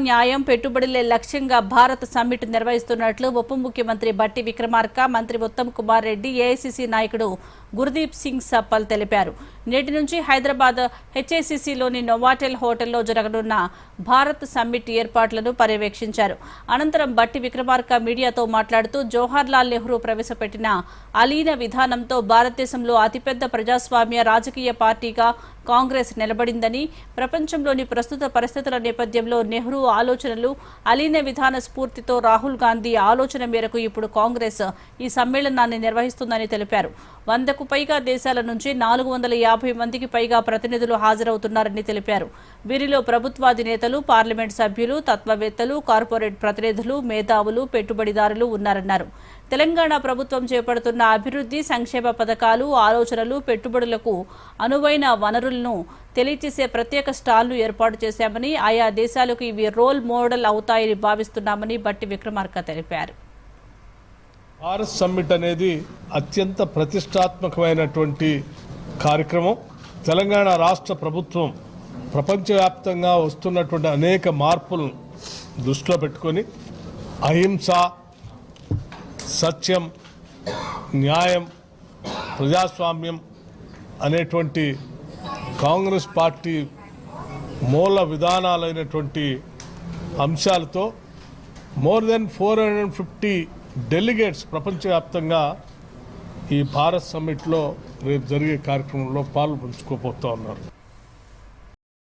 న్యాయం పెట్టుబడులే లక్ష్యంగా భారత్ సమ్మిట్ నిర్వహిస్తున్నట్లు ఉప ముఖ్యమంత్రి బట్టి విక్రమార్క మంత్రి ఉత్తమ్ కుమార్ రెడ్డి ఏఐసిసి నాయకుడు గుర్దీప్ సింగ్ సప్పల్ తెలిపారు. నేటి నుంచి హైదరాబాద్ హెచ్ఏసీసీలోని నోవాటెల్ హోటల్లో జరగనున్న భారత్ సమ్మిట్ ఏర్పాట్లను పర్యవేక్షించారు. అనంతరం బట్టి విక్రమార్క మీడియాతో మాట్లాడుతూ జవహర్లాల్ నెహ్రూ ప్రవేశపెట్టిన అలీన విధానంతో భారతదేశంలో అతిపెద్ద ప్రజాస్వామ్య రాజకీయ పార్టీగా కాంగ్రెస్ నిలబడిందని ప్రపంచంలోని ప్రస్తుత పరిస్థితుల నేపథ్యంలో నెహ్రూ ఆలోచనలు అలీన విధాన స్ఫూర్తితో రాహుల్ గాంధీ ఆలోచన మేరకు ఇప్పుడు కాంగ్రెస్ ఈ సమ్మేళనాన్ని నిర్వహిస్తుందని తెలిపారు. వందకు పైగా దేశాల నుంచి నాలుగు వందల యాభై మందికి పైగా ప్రతినిధులు హాజరవుతున్నారని తెలిపారు. వీరిలో ప్రభుత్వాధినేతలు పార్లమెంట్ సభ్యులు తత్వవేత్తలు కార్పొరేట్ ప్రతినిధులు మేధావులు పెట్టుబడిదారులు ఉన్నారన్నారు. తెలంగాణ ప్రభుత్వం చేపడుతున్న అభివృద్ధి సంక్షేమ పథకాలు ఆలోచనలు పెట్టుబడులకు అనువైన వనరులను తెలియచేసే ప్రత్యేక స్టాల్ను ఏర్పాటు చేశామని ఆయా దేశాలకు ఇవి రోల్ మోడల్ అవుతాయని భావిస్తున్నామని బట్టి విక్రమార్క తెలిపారు. ఆర్ఎస్ సమ్మిట్ అనేది అత్యంత ప్రతిష్టాత్మకమైనటువంటి కార్యక్రమం. తెలంగాణ రాష్ట్ర ప్రభుత్వం ప్రపంచవ్యాప్తంగా వస్తున్నటువంటి అనేక మార్పులను దృష్టిలో పెట్టుకొని అహింస సత్యం న్యాయం ప్రజాస్వామ్యం అనేటువంటి కాంగ్రెస్ పార్టీ మూల విధానాలైనటువంటి అంశాలతో more than four hundred fifty delegates ప్రపంచవ్యాప్తంగా ఈ భారత్ సమ్మిట్లో రేపు జరిగే కార్యక్రమంలో పాల్పంచుకోబోతా ఉన్నారు.